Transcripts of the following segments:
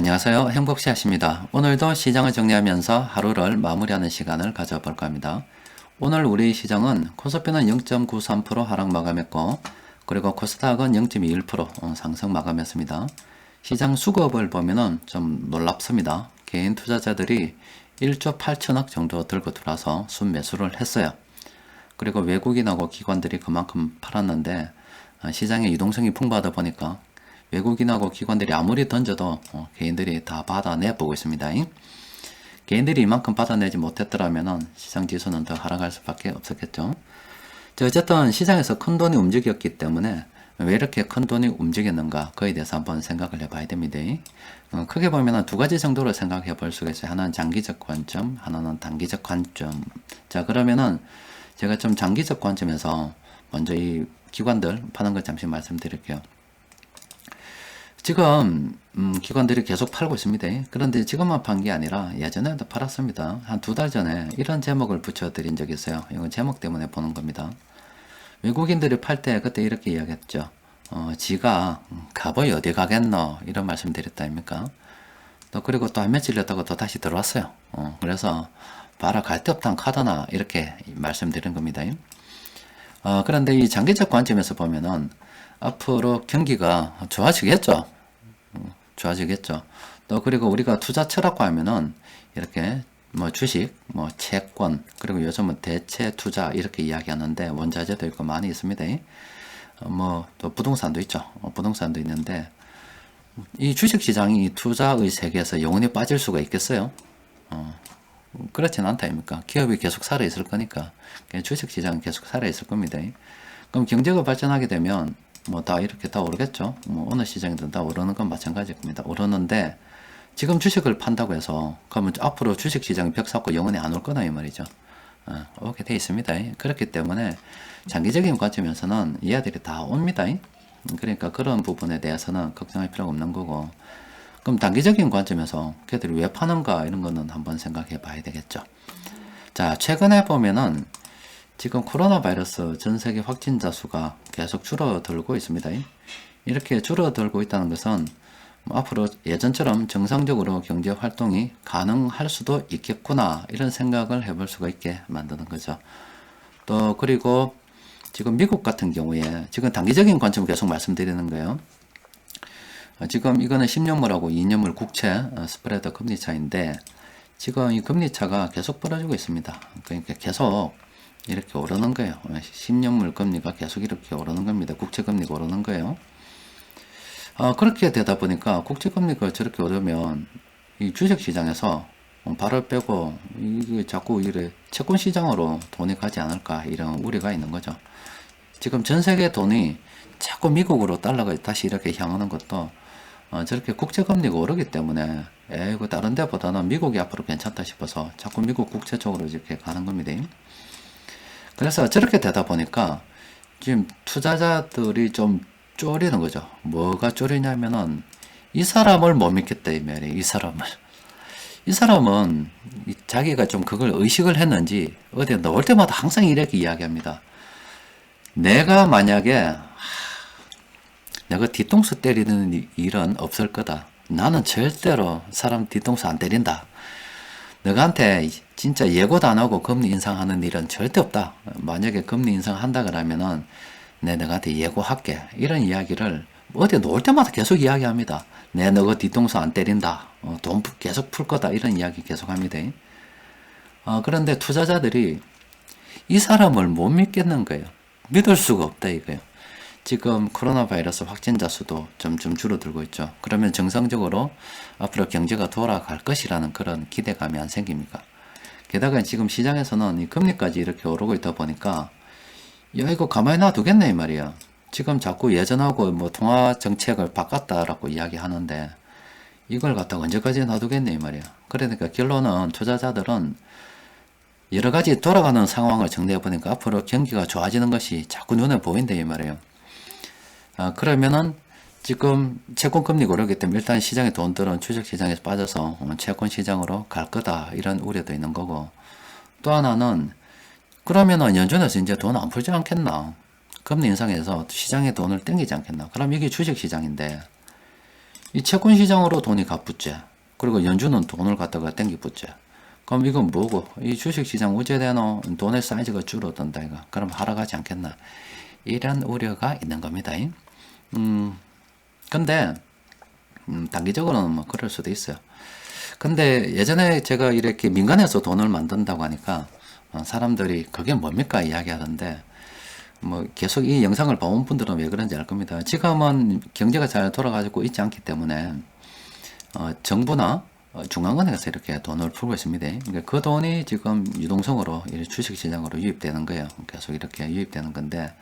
안녕하세요. 행복샷입니다. 오늘도 시장을 정리하면서 하루를 마무리하는 시간을 가져볼까 합니다. 오늘 우리 시장은 코스피는 0.93% 하락 마감했고 그리고 코스닥은 0.21% 상승 마감했습니다. 시장 수급을 보면은 좀 놀랍습니다. 개인 투자자들이 1조 8천억 정도 들고 들어와서 순매수를 했어요. 그리고 외국인하고 기관들이 그만큼 팔았는데 아, 시장의 유동성이 풍부하다 보니까 외국인하고 기관들이 아무리 던져도 어, 개인들이 다 받아내 보고 있습니다. 개인들이 이만큼 받아내지 못했더라면 시장 지수는 더 하락할 수밖에 없었겠죠. 자, 어쨌든 시장에서 큰 돈이 움직였기 때문에 왜 이렇게 큰 돈이 움직였는가 그에 대해서 한번 생각을 해봐야 됩니다. 어, 크게 보면 두 가지 정도로 생각해 볼 수가 있어요. 하나는 장기적 관점, 하나는 단기적 관점. 자 그러면은 제가 좀 장기적 관점에서 먼저 이 기관들 파는 것 잠시 말씀드릴게요. 지금 음, 기관들이 계속 팔고 있습니다. 그런데 지금만 판 게 아니라 예전에도 팔았습니다. 한 두 달 전에 이런 제목을 붙여드린 적이 있어요. 이건 제목 때문에 보는 겁니다. 외국인들이 팔 때 그때 이렇게 이야기했죠. 어, 지가 갑을 어디 가겠노 이런 말씀 드렸다 아닙니까? 또 그리고 또 한 며칠 있다가 또 다시 들어왔어요. 어, 그래서 봐라 갈 데 없단 카드나 이렇게 말씀드린 겁니다. 어, 그런데 이 장기적 관점에서 보면은 앞으로 경기가 좋아지겠죠. 음, 좋아지겠죠. 또 그리고 우리가 투자 철학과 하면은 이렇게 뭐 주식, 뭐 채권, 그리고 요즘은 대체 투자 이렇게 이야기하는데 원자재도 있고 많이 있습니다. 어, 뭐또 부동산도 있죠. 어, 부동산도 있는데 이 주식 시장이 투자의 세계에서 영원히 빠질 수가 있겠어요? 어, 그렇진 않다 아닙니까? 기업이 계속 살아 있을 거니까 주식 시장은 계속 살아 있을 겁니다. 그럼 경제가 발전하게 되면 뭐 다 이렇게 다 오르겠죠. 뭐 어느 시장이든 다 오르는 건 마찬가지일 겁니다. 오르는데 지금 주식을 판다고 해서 그러면 앞으로 주식 시장이 벽 샀고 영원히 안 올 거나 이 말이죠. 어, 오게 돼 있습니다. 그렇기 때문에 장기적인 관점에서는 이 아들이 다 옵니다. 그러니까 그런 부분에 대해서는 걱정할 필요가 없는 거고 그럼 단기적인 관점에서 걔들이 왜 파는가 이런 거는 한번 생각해 봐야 되겠죠. 자, 최근에 보면은 지금 코로나 바이러스 전 세계 확진자 수가 계속 줄어들고 있습니다. 이렇게 줄어들고 있다는 것은 뭐 앞으로 예전처럼 정상적으로 경제 활동이 가능할 수도 있겠구나 이런 생각을 해볼 수가 있게 만드는 거죠. 또 그리고 지금 미국 같은 경우에 지금 단기적인 관점 계속 말씀드리는 거예요. 어, 지금 이거는 10년물하고 2년물 국채 어, 스프레드 금리 차인데 지금 이 금리 차가 계속 벌어지고 있습니다. 그러니까 계속 이렇게 오르는 거예요. 10년 물 금리가 계속 이렇게 오르는 겁니다. 국채 금리가 오르는 거예요. 어, 그렇게 되다 보니까 국채 금리가 저렇게 오르면 이 주식 시장에서 발을 빼고 이게 자꾸 이래 채권 시장으로 돈이 가지 않을까 이런 우려가 있는 거죠. 지금 전 세계 돈이 자꾸 미국으로 달러가 다시 이렇게 향하는 것도 어, 저렇게 국채 금리가 오르기 때문에 에이고 다른 데보다는 미국이 앞으로 괜찮다 싶어서 자꾸 미국 국채 쪽으로 이렇게 가는 겁니다. 그래서 저렇게 되다 보니까 지금 투자자들이 좀 쪼리는 거죠. 뭐가 쪼리냐면은 이 사람을 못 믿겠다 이 말이에요. 이 사람을. 이 사람은 자기가 좀 그걸 의식을 했는지 어디 나올 때마다 항상 이렇게 이야기합니다. 내가 만약에 내가 뒤통수 때리는 일은 없을 거다. 나는 절대로 사람 뒤통수 안 때린다. 너한테 진짜 예고도 안 하고 금리 인상하는 일은 절대 없다. 만약에 금리 인상한다 그러면은 내 너한테 예고할게. 이런 이야기를 어디 놓을 때마다 계속 이야기합니다. 내 너가 뒤통수 안 때린다. 어, 돈 계속 풀 거다. 이런 이야기 계속 합니다. 어, 그런데 투자자들이 이 사람을 못 믿겠는 거예요. 믿을 수가 없다 이거예요. 지금 코로나 바이러스 확진자 수도 점점 줄어들고 있죠. 그러면 정상적으로 앞으로 경제가 돌아갈 것이라는 그런 기대감이 안 생깁니까? 게다가 지금 시장에서는 이 금리까지 이렇게 오르고 있다 보니까 야 이거 가만히 놔두겠네 이 말이야. 지금 자꾸 예전하고 뭐 통화 정책을 바꿨다라고 이야기하는데 이걸 갖다 언제까지 놔두겠네 이 말이야. 그러니까 결론은 투자자들은 여러 가지 돌아가는 상황을 정리해 보니까 앞으로 경기가 좋아지는 것이 자꾸 눈에 보인다 이 말이에요. 아, 그러면은 지금 채권 금리가 오르기 때문에 일단 시장의 돈들은 주식 시장에서 빠져서 채권 시장으로 갈 거다 이런 우려도 있는 거고 또 하나는 그러면은 연준에서 이제 돈 안 풀지 않겠나 금리 인상해서 시장에 돈을 땡기지 않겠나 그럼 이게 주식 시장인데 이 채권 시장으로 돈이 갚붙지. 그리고 연준은 돈을 갖다가 땡기 붙지. 그럼 이건 뭐고? 이 주식 시장 우제되노 돈의 사이즈가 줄어든다 이거. 그럼 하락하지 않겠나? 이런 우려가 있는 겁니다. 음, 근데 음, 단기적으로는 뭐 그럴 수도 있어요. 근데 예전에 제가 이렇게 민간에서 돈을 만든다고 하니까 어, 사람들이 그게 뭡니까 이야기하던데 뭐 계속 이 영상을 봐온 분들은 왜 그런지 알 겁니다. 지금은 경제가 잘 돌아가고 있지 않기 때문에 어, 정부나 어, 중앙은행에서 이렇게 돈을 풀고 있습니다. 그러니까 그 돈이 지금 유동성으로 이 주식시장으로 유입되는 거예요. 계속 이렇게 유입되는 건데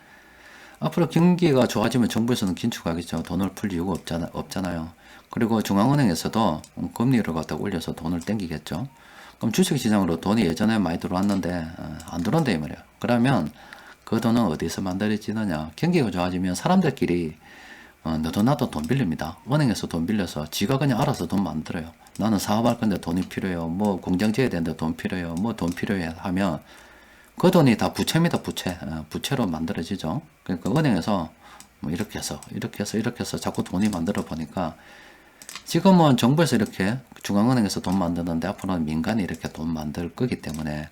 앞으로 경기가 좋아지면 정부에서는 긴축하겠죠. 돈을 풀 이유가 없잖아, 없잖아요. 그리고 중앙은행에서도 금리를 갖다 올려서 돈을 땡기겠죠. 그럼 주식시장으로 돈이 예전에 많이 들어왔는데 어, 안 들어온다 이 말이에요. 그러면 그 돈은 어디서 만들어지느냐? 경기가 좋아지면 사람들끼리 어, 너도 나도 돈 빌립니다. 은행에서 돈 빌려서 지가 그냥 알아서 돈 만들어요. 나는 사업할 건데 돈이 필요해요. 뭐 공장 지어야 되는데 돈 필요해요. 뭐 돈 필요해 하면 그 돈이 다 부채입니다. 부채. 어, 부채로 만들어지죠. 그러니까 은행에서 뭐 이렇게 해서 이렇게 해서 이렇게 해서 자꾸 돈이 만들어 보니까 지금은 정부에서 이렇게 중앙은행에서 돈 만드는데 앞으로는 민간이 이렇게 돈 만들 거기 때문에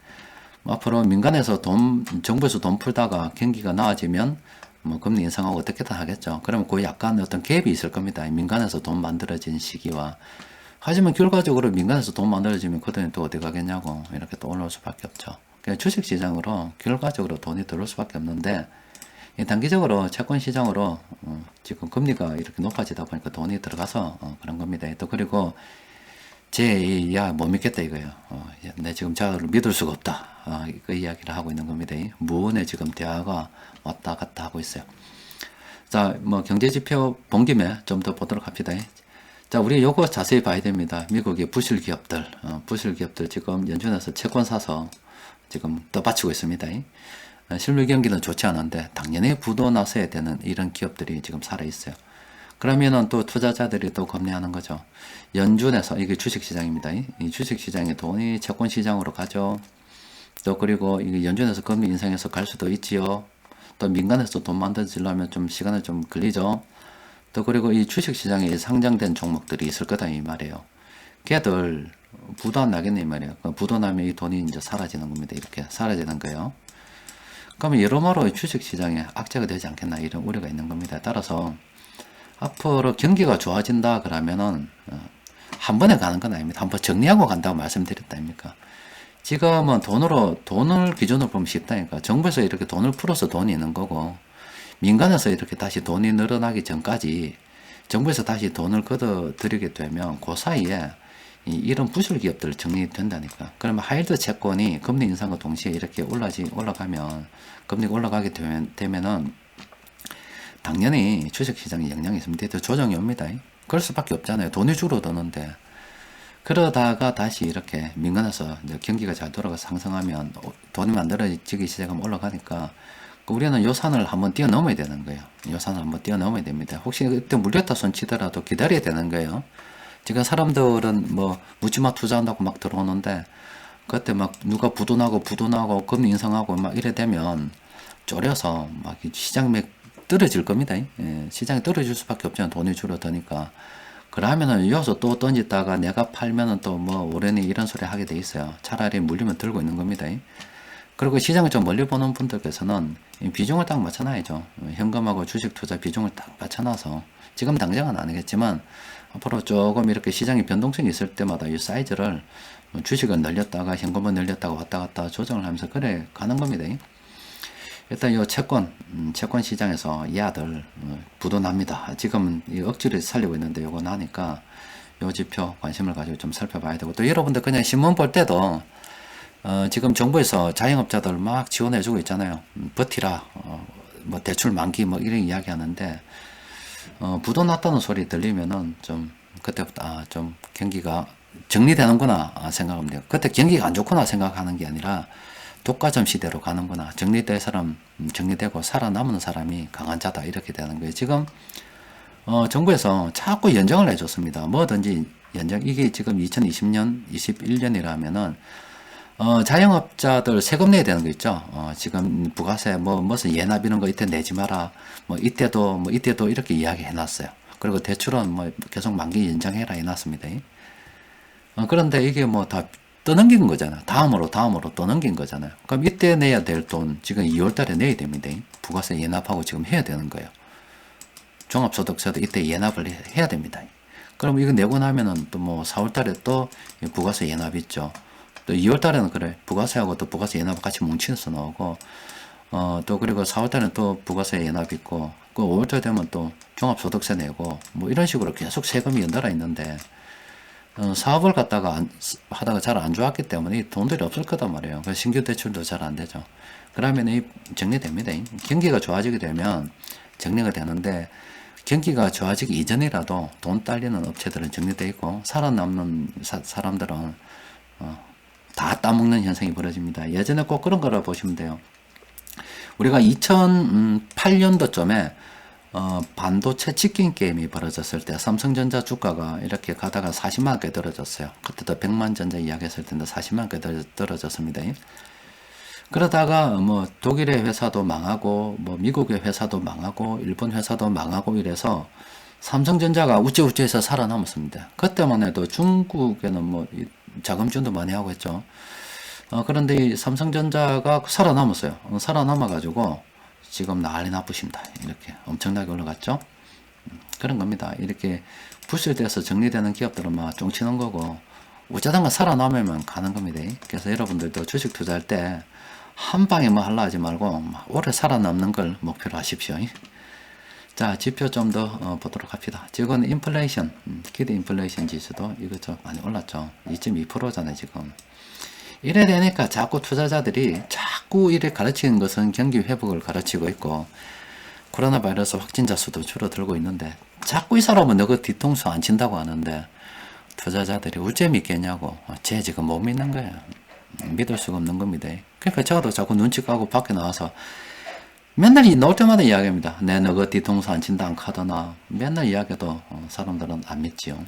뭐 앞으로 민간에서 돈 정부에서 돈 풀다가 경기가 나아지면 뭐 금리 인상하고 어떻게든 하겠죠. 그러면 그 약간 어떤 갭이 있을 겁니다. 민간에서 돈 만들어진 시기와 하지만 결과적으로 민간에서 돈 만들어지면 그 돈이 또 어디 가겠냐고 이렇게 또 올라올 수밖에 없죠. 주식 시장으로 결과적으로 돈이 들어올 수밖에 없는데 이 단기적으로 채권 시장으로 어, 지금 금리가 이렇게 높아지다 보니까 돈이 들어가서 어, 그런 겁니다. 또 그리고 제야못 믿겠다 이거예요. 어, 야, 내 지금 자를 믿을 수가 없다. 어, 그 이야기를 하고 있는 겁니다. 무언의 지금 대화가 왔다 갔다 하고 있어요. 자, 뭐 경제 지표 본 김에 좀 더 보도록 합시다. 자, 우리 요거 자세히 봐야 됩니다. 미국의 부실 기업들, 어, 부실 기업들 지금 연준에서 채권 사서 지금 떠받치고 있습니다. 어, 실물 경기는 좋지 않은데 당연히 부도 나서야 되는 이런 기업들이 지금 살아 있어요. 그러면은 또 투자자들이 또 겁내하는 거죠. 연준에서 이게 주식 시장입니다. 이 주식 시장의 돈이 채권 시장으로 가죠. 또 그리고 이게 연준에서 금리 인상해서 갈 수도 있지요. 또 민간에서 돈 만들어지려면 좀 시간을 좀 걸리죠. 또 그리고 이 주식 시장에 상장된 종목들이 있을 거다 이 말이에요. 걔들 부도 안 나겠네 이 말이에요. 그 부도 나면 이 돈이 이제 사라지는 겁니다. 이렇게 사라지는 거예요. 그러면 여러모로 주식 시장에 악재가 되지 않겠나 이런 우려가 있는 겁니다. 따라서 앞으로 경기가 좋아진다 그러면은 어, 한 번에 가는 건 아닙니다. 한 번 정리하고 간다고 말씀드렸다 아닙니까? 지금은 돈으로 돈을 기준으로 보면 쉽다니까 정부에서 이렇게 돈을 풀어서 돈이 있는 거고 민간에서 이렇게 다시 돈이 늘어나기 전까지 정부에서 다시 돈을 걷어 들이게 되면 그 사이에 이, 이런 부실 기업들 정리된다니까. 그러면 하이드 채권이 금리 인상과 동시에 이렇게 올라지 올라가면 금리가 올라가게 되면 되면은 당연히 주식 시장에 영향이 있으면 더 조정이 옵니다. 그럴 수밖에 없잖아요. 돈이 줄어드는데. 그러다가 다시 이렇게 민간에서 경기가 잘 돌아가 상승하면 돈이 만들어지기 시작하면 올라가니까 우리는 요산을 한번 뛰어넘어야 되는 거예요. 요산을 한번 뛰어넘어야 됩니다. 혹시 그때 물렸다 손 치더라도 기다려야 되는 거예요. 지금 사람들은 뭐 묻지마 투자한다고 막 들어오는데 그때 막 누가 부도나고 부도나고 금리 인상하고 막 이래 되면 쫄여서 막 시장이 떨어질 겁니다. 예, 시장이 떨어질 수밖에 없잖아요. 돈이 줄어드니까. 그러면은 이어서 또 던지다가 내가 팔면은 또 뭐 오래니 이런 소리 하게 돼 있어요. 차라리 물리면 들고 있는 겁니다. 그리고 시장을 좀 멀리 보는 분들께서는 비중을 딱 맞춰놔야죠. 현금하고 주식 투자 비중을 딱 맞춰놔서 지금 당장은 아니겠지만 앞으로 조금 이렇게 시장이 변동성이 있을 때마다 이 사이즈를 주식을 늘렸다가 현금을 늘렸다가 왔다 갔다 조정을 하면서 그래 가는 겁니다. 일단 이 채권, 음, 채권 시장에서 이 아들 어, 부도납니다. 지금 이 억지를 살리고 있는데 요거 나니까 요 지표 관심을 가지고 좀 살펴봐야 되고 또 여러분들 그냥 신문 볼 때도 어, 지금 정부에서 자영업자들 막 지원해주고 있잖아요. 음, 버티라, 어, 뭐 대출 만기 뭐 이런 이야기 하는데 어, 부도 났다는 소리 들리면은 좀 그때부터 아, 좀 경기가 정리되는구나 아, 생각합니다. 그때 경기가 안 좋구나 생각하는 게 아니라 독과점 시대로 가는구나. 정리될 사람 음, 정리되고 살아남는 사람이 강한 자다 이렇게 되는 거예요. 지금 어, 정부에서 자꾸 연정을 해줬습니다. 뭐든지 연정 이게 지금 2020년 21년이라면은 어, 자영업자들 세금 내야 되는 거 있죠. 어, 지금 부가세 뭐 무슨 예납 이런 거 이때 내지 마라. 뭐 이때도 뭐 이때도 이렇게 이야기 해놨어요. 그리고 대출은 뭐 계속 만기 연장해라 해놨습니다. 어, 그런데 이게 뭐 다 떠넘긴 거잖아요. 다음으로 다음으로 떠넘긴 거잖아요. 그럼 이때 내야 될 돈 지금 2월 달에 내야 됩니다. 부가세 예납하고 지금 해야 되는 거예요. 종합소득세도 이때 예납을 해- 해야 됩니다. 그럼 이거 내고 나면은 또 뭐 4월 달에 또 부가세 예납 있죠. 또 2월 달에는 그래. 부가세하고 또 부가세 예납 같이 뭉쳐서 나오고 어, 또 그리고 4월 달에는 또 부가세 예납 있고 그 5월 달 되면 또 종합소득세 내고 뭐 이런 식으로 계속 세금이 연달아 있는데 어, 사업을 갖다가 안- 하다가 잘 안 좋았기 때문에 이 돈들이 없을 거단 말이에요. 그래서 신규 대출도 잘 안 되죠. 그러면 이 정리됩니다. 경기가 좋아지게 되면 정리가 되는데 경기가 좋아지기 이전이라도 돈 딸리는 업체들은 정리돼 있고 살아남는 사, 사람들은 어, 다 따먹는 현상이 벌어집니다. 예전에 꼭 그런 거라 보시면 돼요. 우리가 2008년도쯤에 어, 반도체 치킨 게임이 벌어졌을 때 삼성전자 주가가 이렇게 가다가 40만 원까지 떨어졌어요. 그때도 100만 전자 이야기했을 텐데 40만 원까지 떨어- 떨어졌습니다. 그러다가 뭐 독일의 회사도 망하고 뭐 미국의 회사도 망하고 일본 회사도 망하고 이래서 삼성전자가 우째우째해서 살아남았습니다. 그때만 해도 중국에는 뭐이 자금 지원도 많이 하고 했죠. 어, 그런데 이 삼성전자가 살아남았어요. 어, 살아남아가지고 지금 난리 나쁘십니다. 이렇게 엄청나게 올라갔죠. 음, 그런 겁니다. 이렇게 부실돼서 정리되는 기업들은 막 쫑치는 거고 어쩌다가 살아남으면 가는 겁니다. 그래서 여러분들도 주식 투자할 때 한 방에 뭐 하려 하지 말고 막 오래 살아남는 걸 목표로 하십시오. 자, 지표 좀 더 보도록 합시다. 지금 인플레이션, 음, 기대 인플레이션 지수도 좀 많이 올랐죠. 2.2%잖아요, 지금. 이래 되니까 자꾸 투자자들이 자꾸 이래 가르치는 것은 경기 회복을 가르치고 있고 코로나 바이러스 확진자 수도 줄어들고 있는데 자꾸 이 사람은 너그 뒤통수 안 친다고 하는데 투자자들이 어째 믿겠냐고 어, 쟤 지금 못 믿는. 음, 믿을 수가 없는 겁니다. 그러니까 저도 자꾸 눈치 까고 밖에 나와서 맨날 이 나올 때마다 이야기합니다. 내 너그 뒤통수 안 친다 안 카더나 맨날 이야기해도 어, 사람들은 안 믿지요.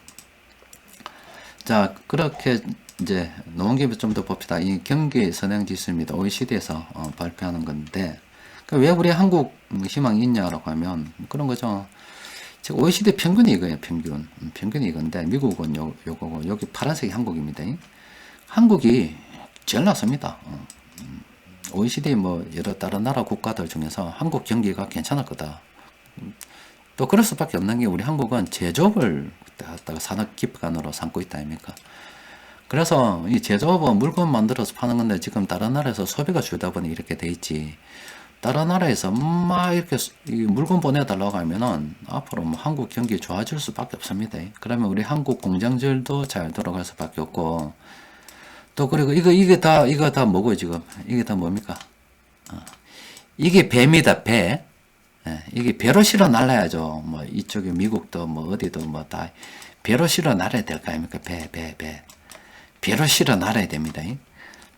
자, 그렇게 이제 농업기업 좀더 봅시다. 이 경기 선행 지수입니다. OECD에서 어, 발표하는 건데 그왜 우리 한국 희망이 있냐라고 하면 그런 거죠. 지금 OECD 평균이 이거예요. 평균. 음, 평균이 이건데 미국은 요, 요거고 여기 파란색이 한국입니다. 한국이 제일 낫습니다. 어, 음, OECD 뭐 여러 다른 나라 국가들 중에서 한국 경기가 괜찮을 거다. 음, 또 그럴 수밖에 없는 게 우리 한국은 제조업을 갖다가 산업 기반으로 삼고 있다 아닙니까? 그래서 이 제조업은 물건 만들어서 파는 건데 지금 다른 나라에서 소비가 줄다 보니 이렇게 돼 있지. 다른 나라에서 막 이렇게 물건 보내달라고 하면은 앞으로 뭐 한국 경기 좋아질 수밖에 없습니다. 그러면 우리 한국 공장들도 잘 돌아갈 수밖에 없고 또 그리고 이거 이게 다 이거 다 뭐고 지금 이게 다 뭡니까? 어. 이게 배입니다. 배. 예, 이게 배로 실어 날라야죠. 뭐 이쪽에 미국도 뭐 어디도 뭐 다 배로 실어 날아야 될 거 아닙니까? 배, 배, 배. 배로 실어 날아야 됩니다.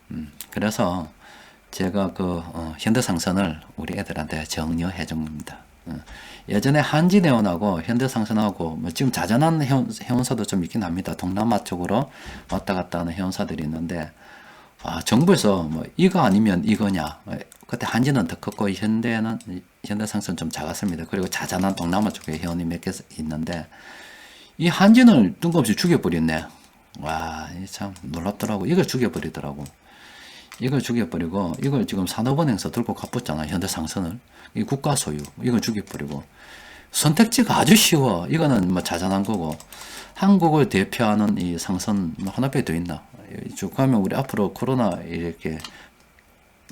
음, 그래서 제가 그 어, 현대상선을 우리 애들한테 정리해 준 겁니다. 어, 예전에 한진해운하고 현대상선하고 뭐 지금 자전한 해운, 해운사도 좀 있긴 합니다. 동남아 쪽으로 왔다 갔다 하는 해운사들이 있는데 아, 정부에서 뭐 이거 아니면 이거냐. 어, 그때 한진은 더 컸고 현대는 현대상선 좀 작았습니다. 그리고 자잘한 동남아 쪽에 회원이 몇 개 있는데 이 한진을 뜬금없이 죽여버렸네. 와, 이참 놀랍더라고. 이걸 죽여버리더라고. 이걸 죽여버리고 이걸 지금 산업은행에서 들고 가붙잖아. 현대상선을. 이 국가 소유. 이걸 죽여버리고 선택지가 아주 쉬워. 이거는 뭐 자잘한 거고 한국을 대표하는 이 상선 뭐 하나밖에 더 있나? 쭉 가면 우리 앞으로 코로나 이렇게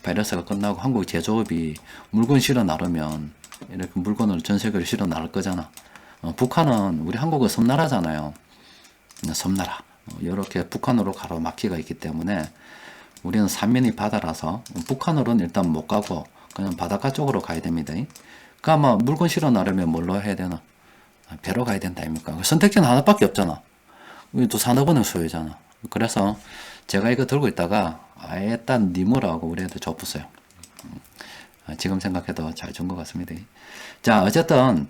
바이러스가 끝나고 한국 제조업이 물건 실어 나르면 이렇게 물건을 전 세계로 실어 나를 거잖아. 어, 북한은 우리 한국은 섬나라잖아요. 어, 섬나라. 이렇게 북한으로 가로막히가 있기 때문에 우리는 삼면이 바다라서 북한으로는 일단 못 가고 그냥 바닷가 쪽으로 가야 됩니다. 그러니까 아마 물건 실어 나르면 뭘로 해야 되나? 아, 배로 가야 된다 아닙니까? 선택지는 하나밖에 없잖아. 이또 산업은행 소유잖아. 그래서 제가 이거 들고 있다가 아예 딴 니모라고 우리 애들 줬었어요. 아, 지금 생각해도 잘 준 것 같습니다. 자, 어쨌든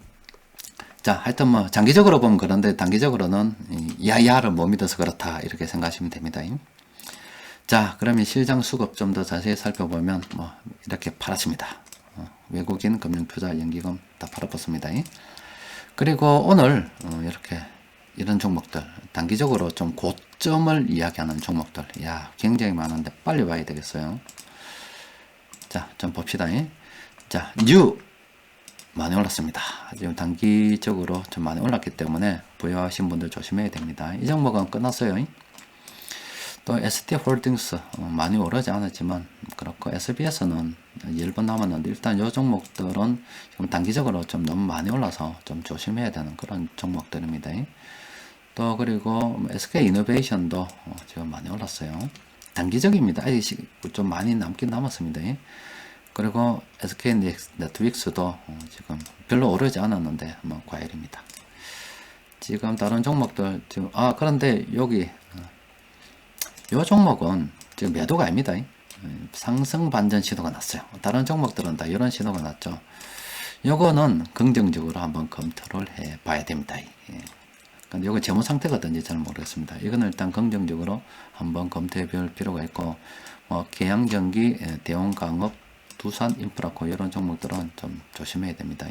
자, 하여튼 뭐 장기적으로 보면 그런데 단기적으로는 이 야야를 못 믿어서 그렇다 이렇게 생각하시면 됩니다. 자, 그러면 실장 수급 좀 더 자세히 살펴보면 뭐 이렇게 팔았습니다. 어, 외국인 금융투자 연기금 다 팔아봤습니다. 그리고 오늘 어, 이렇게 이런 종목들 단기적으로 좀 고점을 이야기하는 종목들 야 굉장히 많은데 빨리 봐야 되겠어요. 자, 좀 봅시다. 자, 뉴 많이 올랐습니다. 지금 단기적으로 좀 많이 올랐기 때문에 보유하신 분들 조심해야 됩니다. 이 종목은 끝났어요. 또 ST 홀딩스 어, 많이 오르지 않았지만 그렇고 SBS는 1분 남았는데 일단 이 종목들은 지금 단기적으로 좀 너무 많이 올라서 좀 조심해야 되는 그런 종목들입니다. 또 그리고 SK 이노베이션도 어, 지금 많이 올랐어요. 단기적입니다. 아직 좀 많이 남긴 남았습니다. 그리고 SK 네트윅스도 어, 지금 별로 오르지 않았는데 뭐 과일입니다. 지금 다른 종목들 지금 아 그런데 여기 요 종목은 지금 매도가 아닙니다. 상승 반전 신호가 났어요. 다른 종목들은 다 이런 신호가 났죠. 요거는 긍정적으로 한번 검토를 해 봐야 됩니다. 예. 근데 요거 재무 상태가 어떤지 잘 모르겠습니다. 이거는 일단 긍정적으로 한번 검토해 볼 필요가 있고, 뭐, 계양전기, 예, 대원 강업, 두산 인프라코 이런 종목들은 좀 조심해야 됩니다.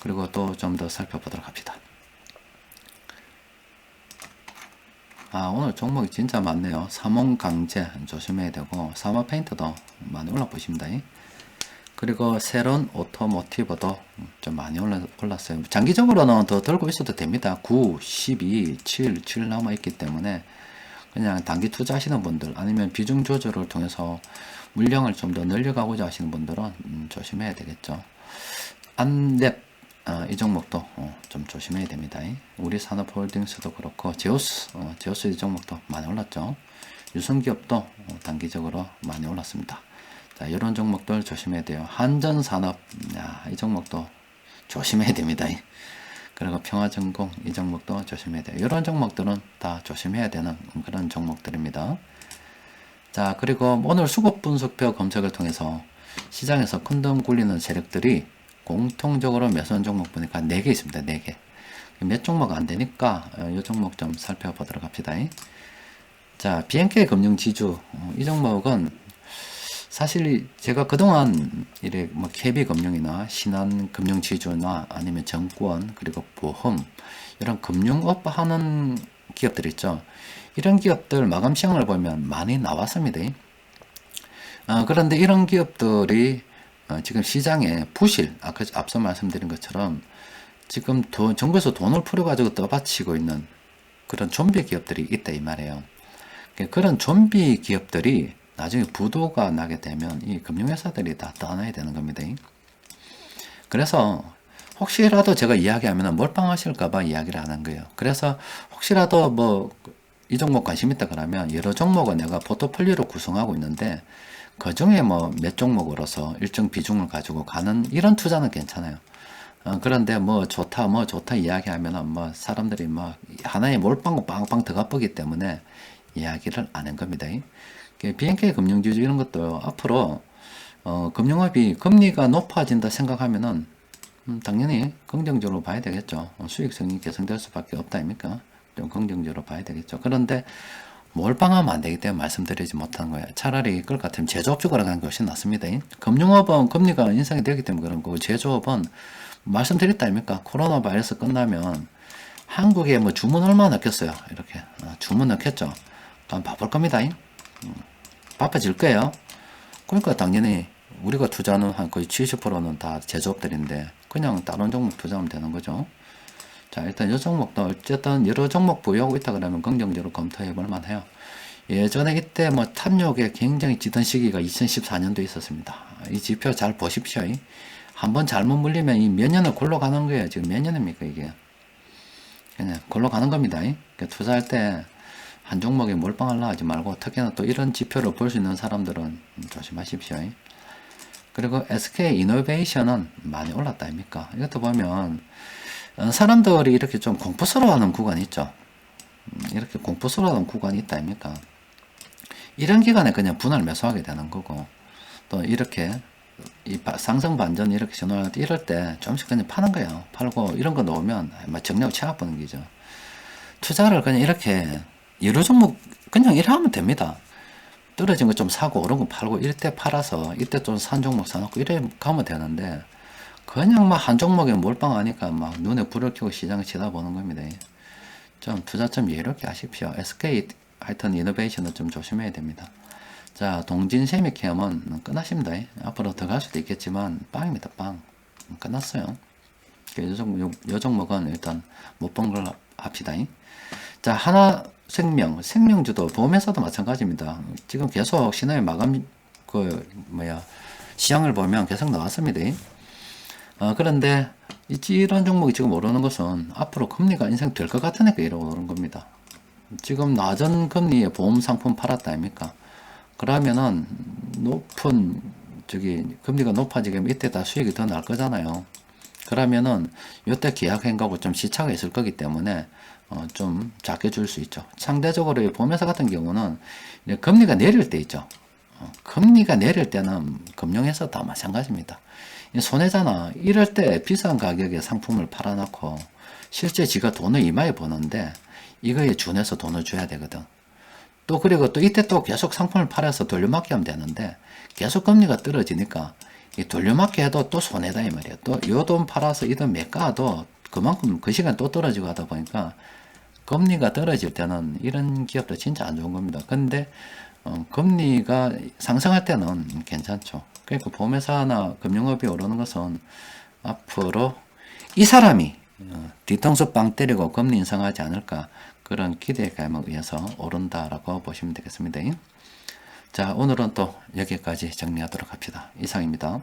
그리고 또 좀 더 살펴보도록 합시다. 아, 오늘 종목이 진짜 많네요. 삼원 강제 조심해야 되고, 사마 페인트도 많이 올라 보십니다. 그리고 새로운 오토모티브도 좀 많이 올라, 올랐어요. 장기적으로는 더 들고 있어도 됩니다. 9, 12, 7, 7 남아있기 때문에 그냥 단기 투자하시는 분들 아니면 비중 조절을 통해서 물량을 좀 더 늘려가고자 하시는 분들은 음, 조심해야 되겠죠. 안랩 어, 이 종목도 어, 좀 조심해야 됩니다. 우리 산업홀딩스도 그렇고 제오스, 어, 제오스 이 종목도 많이 올랐죠. 유성기업도 어, 단기적으로 많이 올랐습니다. 자, 이런 종목들 조심해야 돼요. 한전산업, 야, 이 종목도 조심해야 됩니다. 그리고 평화전공 이 종목도 조심해야 돼요. 이런 종목들은 다 조심해야 되는 그런 종목들입니다. 자, 그리고 오늘 수급 분석표 검색을 통해서 시장에서 큰돈 굴리는 세력들이 공통적으로 매수한 종목 보니까 4개 있습니다. 4개. 몇 종목 안 되니까 이 종목 좀 살펴보도록 합시다. 자, BNK 금융지주 어, 이 종목은 사실 제가 그동안 이래 뭐 KB 금융이나 신한 금융지주나 아니면 정권 그리고 보험 이런 금융업 하는 기업들 있죠. 이런 기업들 마감 시황을 보면 많이 나왔습니다. 어, 그런데 이런 기업들이 어, 지금 시장에 부실, 아까 앞서 말씀드린 것처럼 지금 돈, 정부에서 돈을 풀어가지고 떠받치고 있는 그런 좀비 기업들이 있다 이 말이에요. 그러니까 그런 좀비 기업들이 나중에 부도가 나게 되면 이 금융회사들이 다 떠나야 되는 겁니다. 그래서 혹시라도 제가 이야기하면 몰빵하실까봐 이야기를 하는 거예요. 그래서 혹시라도 뭐 이 종목 관심 있다 그러면 여러 종목을 내가 포트폴리오로 구성하고 있는데 그 중에 뭐 몇 종목으로서 일정 비중을 가지고 가는 이런 투자는 괜찮아요. 어, 그런데 뭐 좋다, 뭐 좋다 이야기하면은 뭐 사람들이 뭐 하나의 몰빵고 빵빵 들어가보기 때문에 이야기를 안 한 겁니다. BNK 금융지주 이런 것도 앞으로 어, 금융업이 금리가 높아진다 생각하면은 음, 당연히 긍정적으로 봐야 되겠죠. 어, 수익성이 개선될 수밖에 없다 아닙니까? 좀 긍정적으로 봐야 되겠죠. 그런데 몰빵하면 안 되기 때문에 말씀드리지 못한 거예요. 차라리 그럴 것 같으면 제조업 쪽으로 가는 것이 낫습니다. 금융업은 금리가 인상이 되기 때문에 그런 거고, 제조업은 말씀드렸다 아닙니까? 코로나 바이러스 끝나면 한국에 뭐 주문 얼마 넣겠어요? 이렇게. 어, 주문 넣겠죠? 그럼 바쁠 겁니다. 음, 바빠질 거예요. 그러니까 당연히 우리가 투자는 한 거의 70%는 다 제조업들인데 그냥 다른 종목 투자하면 되는 거죠. 자, 일단 이 종목도 어쨌든 여러 종목 보유하고 있다 그러면 긍정적으로 검토해 볼 만해요. 예전에 이때 뭐 탐욕에 굉장히 지던 시기가 2014년도 있었습니다. 이 지표 잘 보십시오. 한번 잘못 물리면 이 몇 년을 골로 가는 거예요. 지금 몇 년입니까, 이게? 그냥 골로 가는 겁니다. 그러니까 투자할 때 한 종목에 몰빵하려 하지 말고 특히나 또 이런 지표를 볼 수 있는 사람들은 조심하십시오. 그리고 SK 이노베이션은 많이 올랐다 아닙니까? 이것도 보면 어, 사람들이 이렇게 좀 공포스러워하는 구간이 있죠. 음, 이렇게 공포스러워하는 구간이 있다 아닙니까? 이런 기간에 그냥 분할 매수하게 되는 거고 또 이렇게 이 상승 반전 이렇게 전환할 때 이럴 때 조금씩 그냥 파는 거예요. 팔고 이런 거 넣으면 막 정리하고 체압 보는 기죠. 투자를 그냥 이렇게 여러 종목 그냥 이래 하면 됩니다. 떨어진 거 좀 사고 오른 거 팔고 이때 팔아서 이때 좀 산 종목 사놓고 이래 가면 되는데 그냥 막 한 종목에 몰빵하니까 막 눈에 불을 켜고 시장을 쳐다보는 겁니다. 좀 투자 좀 여유롭게 하십시오. SK 하여튼 이노베이션은 좀 조심해야 됩니다. 자, 동진 세미케어는 끝났습니다. 앞으로 더 갈 수도 있겠지만 빵입니다. 빵. 끝났어요. 그요 종목, 요, 요 종목은 일단 못 본 걸 합시다. 자, 하나 생명, 생명주도 보험회사도 마찬가지입니다. 지금 계속 신화의 마감, 그, 뭐야, 시장을 보면 계속 나왔습니다. 어, 그런데 이- 이런 종목이 지금 오르는 것은 앞으로 금리가 인상될 것 같으니까 이러는 겁니다. 지금 낮은 금리의 보험 상품 팔았다 아닙니까? 그러면은 높은 저기 금리가 높아지면 이때 다 수익이 더 날 거잖아요. 그러면은 이때 계약 행가고 좀 시차가 있을 거기 때문에 어, 좀 작게 줄 수 있죠. 상대적으로 이 보험회사 같은 경우는 금리가 내릴 때 있죠. 어, 금리가 내릴 때는 금융회사 다 마찬가지입니다. 이 손해잖아. 이럴 때 비싼 가격에 상품을 팔아놓고 실제 지가 돈을 이마에 버는데 이거에 준해서 돈을 줘야 되거든. 또 그리고 또 이때 또 계속 상품을 팔아서 돌려막기 하면 되는데 계속 금리가 떨어지니까 이 돌려막기 해도 또 손해다 이 말이야. 또요돈 팔아서 이돈 매가도 그만큼 그 시간 또 떨어지고 하다 보니까 금리가 떨어질 때는 이런 기업도 진짜 안 좋은 겁니다. 근데 어, 금리가 상승할 때는 괜찮죠. 그러니까 보험회사나 금융업이 오르는 것은 앞으로 이 사람이 어, 뒤통수 빵 때리고 금리 인상하지 않을까 그런 기대감에 의해서 오른다라고 보시면 되겠습니다. 자, 오늘은 또 여기까지 정리하도록 합시다. 이상입니다.